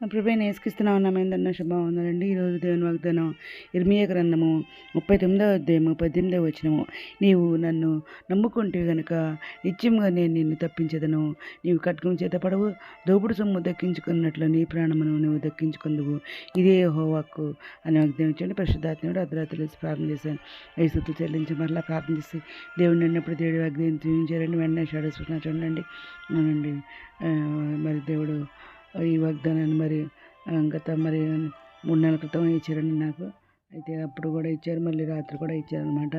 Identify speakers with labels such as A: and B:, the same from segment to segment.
A: ప్రభుని నేసుకిస్తున్నా ఉన్నాం ఏందన్న శుభవందనండి. ఈరోజు దేవుని వాగ్దానం ఇర్మియ గ్రంథము ముప్పై తొమ్మిదవ అధ్యాయము పద్దెనిమిదవ వచ్చినము నీవు నన్ను నమ్ముకుంటే గనుక నిత్యంగా నేను నిన్ను తప్పించదను. నీవు కట్కం చేత పడవు దోపుడు సొమ్ము దక్కించుకున్నట్లు నీ ప్రాణమును నువ్వు దక్కించుకుందువు. ఇదే హోవాక్కు అని వాగ్దానం ఇచ్చండి. పరిశుద్ధాత్మడు అర్ధరాత్రి ప్రార్థన చేశాను. ఐసుతులు చెల్లించి మరలా ప్రార్థన చేసి దేవుడు నిన్నప్పుడు దేవుడి వాగ్దానం చూపించారండి వెంటనే షాడో చూడండి. అవునండి. మరి దేవుడు ఈ వాగ్దానాన్ని మరి గత మరి మూడు నెలల క్రితం ఇచ్చారండి నాకు. అయితే అప్పుడు కూడా ఇచ్చారు మళ్ళీ రాత్రి కూడా ఇచ్చారనమాట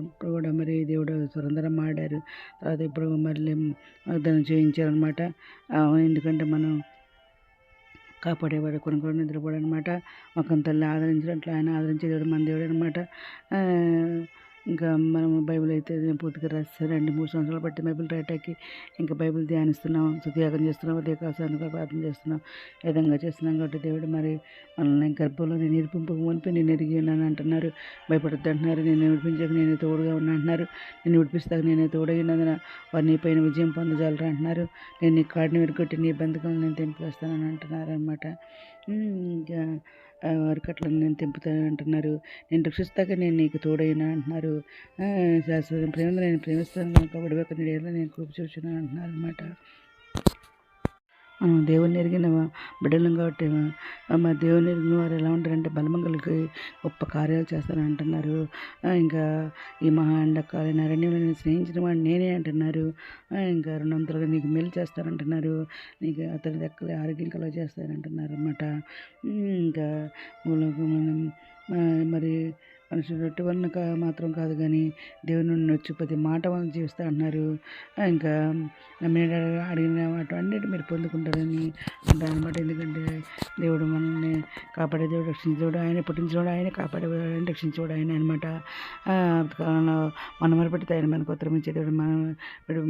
A: అప్పుడు కూడా మరి దేవుడు సురందరం ఆడారు. తర్వాత ఇప్పుడు మళ్ళీ వాగ్దానం చేయించారనమాట ఎందుకంటే మనం కాపాడేవాడు కొన్ని కూడా నిద్రపోడు అనమాట తల్లి ఆదరించినట్లు ఆయన ఆదరించే దేవుడు మన దేవుడు అనమాట ఇంకా మనం బైబిల్ అయితే పూర్తిగా రాస్తారు రెండు మూడు సంవత్సరాలు బట్టి బైబిల్ రాయటానికి ఇంకా బైబిల్ ధ్యానిస్తున్నాం సుత్యాగం చేస్తున్నాం ఉదయకాశాన్ని ప్రార్థన చేస్తున్నాం. విధంగా చేస్తున్నాం కాబట్టి దేవుడు మరి మనల్ని గర్భంలో నేను నిరూపింపక మునిపి నేను ఎరిగి ఉన్నాను అంటున్నారు. భయపడద్దు అంటున్నారు. నేను విడిపించక నేను తోడుగా ఉన్నా అంటున్నారు. నేను విడిపిస్తాక నేను తోడైనందున వారు నీ పైన విజయం పొందజాలరా అంటున్నారు. నేను నీ కాడిని విరుగొట్టి నీ బంధకాలను నేను తెంపివేస్తానని అంటున్నారు అనమాట ఇంకా అరికట్లను నేను తెంపుతాను అంటున్నారు నేను రక్షిస్తాక నేను నీకు తోడైనా అంటున్నారు. శాశ్వత ప్రేమ నేను ప్రేమిస్తాను. కాబట్టి ఒక నేను కృప చూస్తున్నాను అంటున్నారు అనమాట దేవుని ఎరిగిన బిడ్డలం కాబట్టి మా దేవుని ఎరిగిన వారు ఎలా ఉంటారంటే బలమంగలికి గొప్ప కార్యాలు చేస్తారని అంటున్నారు. ఇంకా ఈ మహా ఎండకాలని అరణ్యంలో నేను స్నేహించిన వాడు నేనే అంటున్నారు. ఇంకా రెండొంతలుగా నీకు మేలు చేస్తారంటున్నారు. నీకు అతని దక్కలే ఆరోగ్యం కలుగ చేస్తారంటున్నారు అనమాట ఇంకా మనం మరి మనుషులు రొట్టె వలన మాత్రం కాదు కానీ దేవుని నుండి వచ్చి ప్రతి మాట వలన జీవిస్తా అంటున్నారు ఇంకా నమ్మిన అడిగిన మాట అన్నిటి మీరు పొందుకుంటారని అంటారు అనమాట ఎందుకంటే దేవుడు మనల్ని కాపాడే దేవుడు రక్షించేవాడు ఆయన పుట్టించేవాడు ఆయన కాపాడే రక్షించేవాడు ఆయన అనమాట కాలంలో మనం మరపెడితే ఆయన మనకు ఉత్తరమించే దేవుడు మనం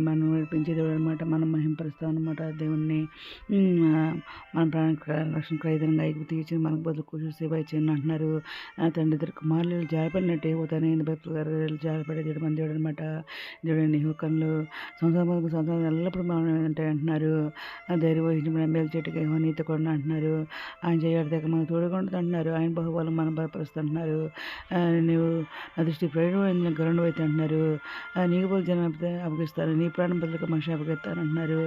A: మనం నడిపించే దేవుడు అనమాట మనం మహింపరుస్తాం అనమాట దేవుణ్ణి. మన ప్రాణ రక్షణ ఖరీదంగా ఎగుపు తీర్చి మనకు బదులు కూర్చు సేవ చేయను అంటున్నారు. తండ్రి ఇద్దరు కుమారులు జారిపడినట్టు పోతాను ఎందుకు భక్తులు గారు జారిపడే దేవుడు మన దేవుడు అనమాట దేవుడు హుకంలో సంవత్సరం సంసారం ఎల్లప్పుడు మనం ఏంటంటే అంటున్నారు. ధైర్యం వహించిన మేలు చెట్టుకి నీతి కూడా అంటున్నారు. ఆయన చేయడం దగ్గర తోడుకుంటుంది అంటున్నారు. ఆయన బహుబలం మనం బలపరుస్తుంటున్నారు నీవు నా దృష్టి ప్రేరణ గరుడు అయితే అంటున్నారు. నీకు బదులు జనం అప్పగిస్తారు. నీ ప్రాణం బదులుగా మనిషి అప్పగిస్తాను అంటున్నారు.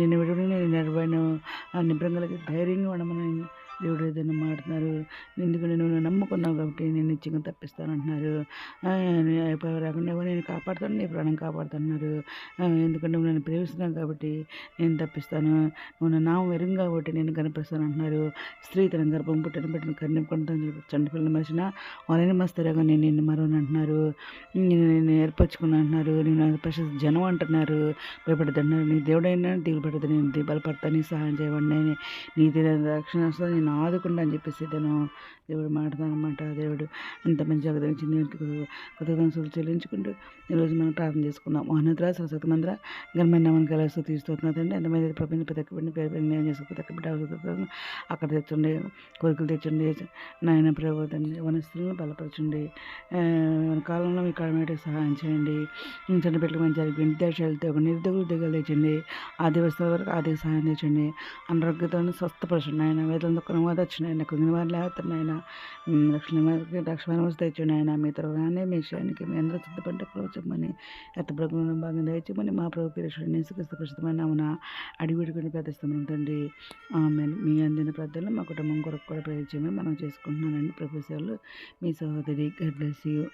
A: నేను విడుడు నేను నెరవేను నిబ్రంగలకి ధైర్యంగా ఉండమని దేవుడు ఏదైనా మాడుతున్నారు ఎందుకంటే నువ్వు నమ్ముకున్నావు కాబట్టి నేను నిత్యంగా తప్పిస్తాను అంటున్నారు రాకుండా నేను కాపాడుతాను నీ ప్రాణం కాపాడుతున్నారు. ఎందుకంటే నువ్వు నన్ను ప్రేమిస్తున్నావు కాబట్టి నేను తప్పిస్తాను. నువ్వు నా నామం ఎరుగు కాబట్టి నేను కనిపిస్తాను అంటున్నారు స్త్రీ తన గర్భం పుట్టిన పెట్టిన కన్యం కొంటాను చంటి పిల్లలు మరిచిన వాళ్ళని మస్తరగా నేను నిన్ను మరోని అంటున్నారు నేను ఏర్పరచుకున్నాను అంటున్నారు నేను ప్రశస్త జనం అంటున్నారు. భయపడుతున్నారు నీ దేవుడైనా దిగులు పెడతాను నేను బలపడతాను సహాయం చేయబడినా నీ రక్షణ నేను నన్ను ఆదుకుండా అని చెప్పేసి తను దేవుడు మాట్లాడతానమాట దేవుడు ఎంత మంచి జగదించింది కృతజ్ఞతలు చెల్లించుకుంటూ ఈరోజు మనం ప్రార్థన చేసుకుందాం. మోహనద్ర సరస్వతి మంద్ర గణమైన మనకి ఎలా తీస్తున్నదండి ఎంతమంది ప్రపంచ పెద్దకబడిన పేరు పేరు నేను చేసుకుని పెద్దకబిడ్డ అక్కడ తెచ్చండి కోరికలు తెచ్చండి నాయన ప్రభుత్వం వనస్తులను బలపరచండి. కాలంలో మీ కాడమేట సహాయం చేయండి. చిన్న బిడ్డలకు మంచి విద్యాశాలతో ఒక నిరుద్యోగులు దిగలు తెచ్చండి. ఆదివస్తుల వరకు ఆర్థిక సహాయం తెచ్చండి. అనారోగ్యతో స్వస్థపరచండి. ఆయన వేదన ప్రమాదం వచ్చిన ఆయన కుంగిన వారు లేకపోతే ఆయన రక్షణ మీ త్వరగానే మీ విషయానికి మీ అందరూ సిద్ధపడ్డ చెప్పమని ఎత్తపడకుండా భాగం దయచేమని మా ప్రభు పీరేశ్వరుని నేసుకృష్ణ ప్రస్తుతమైన అవున అడివిడుకుని విడుకుని తండ్రి. మీ అందిన ప్రార్థనలు మా కుటుంబం కొరకు కూడా ప్రయోజనమే మనం చేసుకుంటున్నానండి ప్రభు సేవలు మీ సహోదరి. God bless you.